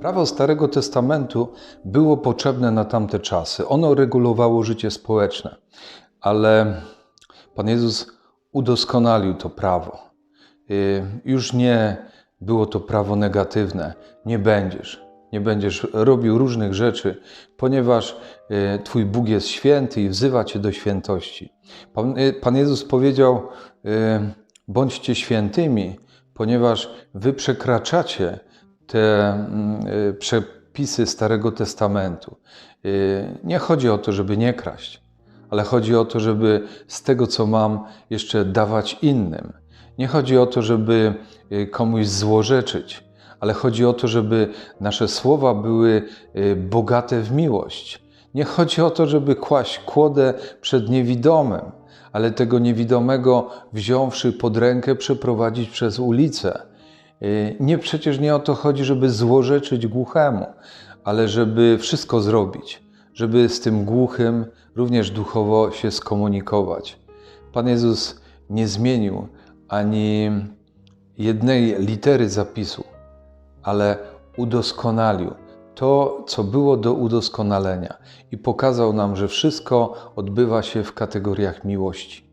Prawo Starego Testamentu było potrzebne na tamte czasy. Ono regulowało życie społeczne, ale Pan Jezus udoskonalił to prawo. Y, Już nie było to prawo negatywne. Nie będziesz. Nie będziesz robił różnych rzeczy, ponieważ y, Twój Bóg jest święty i wzywa Cię do świętości. Pan, y, Jezus powiedział: Bądźcie świętymi, ponieważ Wy przekraczacie te mm, y, przepisy Starego Testamentu. Y, Nie chodzi o to, żeby nie kraść, ale chodzi o to, żeby z tego, co mam, jeszcze dawać innym. Nie chodzi o to, żeby y, komuś złorzeczyć, ale chodzi o to, żeby nasze słowa były bogate w miłość. Nie chodzi o to, żeby kłaść kłodę przed niewidomym, ale tego niewidomego wziąwszy pod rękę, przeprowadzić przez ulicę. Y, Nie przecież nie o to chodzi, żeby złorzeczyć głuchemu, ale żeby wszystko zrobić, żeby z tym głuchym również duchowo się skomunikować. Pan Jezus nie zmienił ani jednej litery zapisu, ale udoskonalił to, co było do udoskonalenia i pokazał nam, że wszystko odbywa się w kategoriach miłości.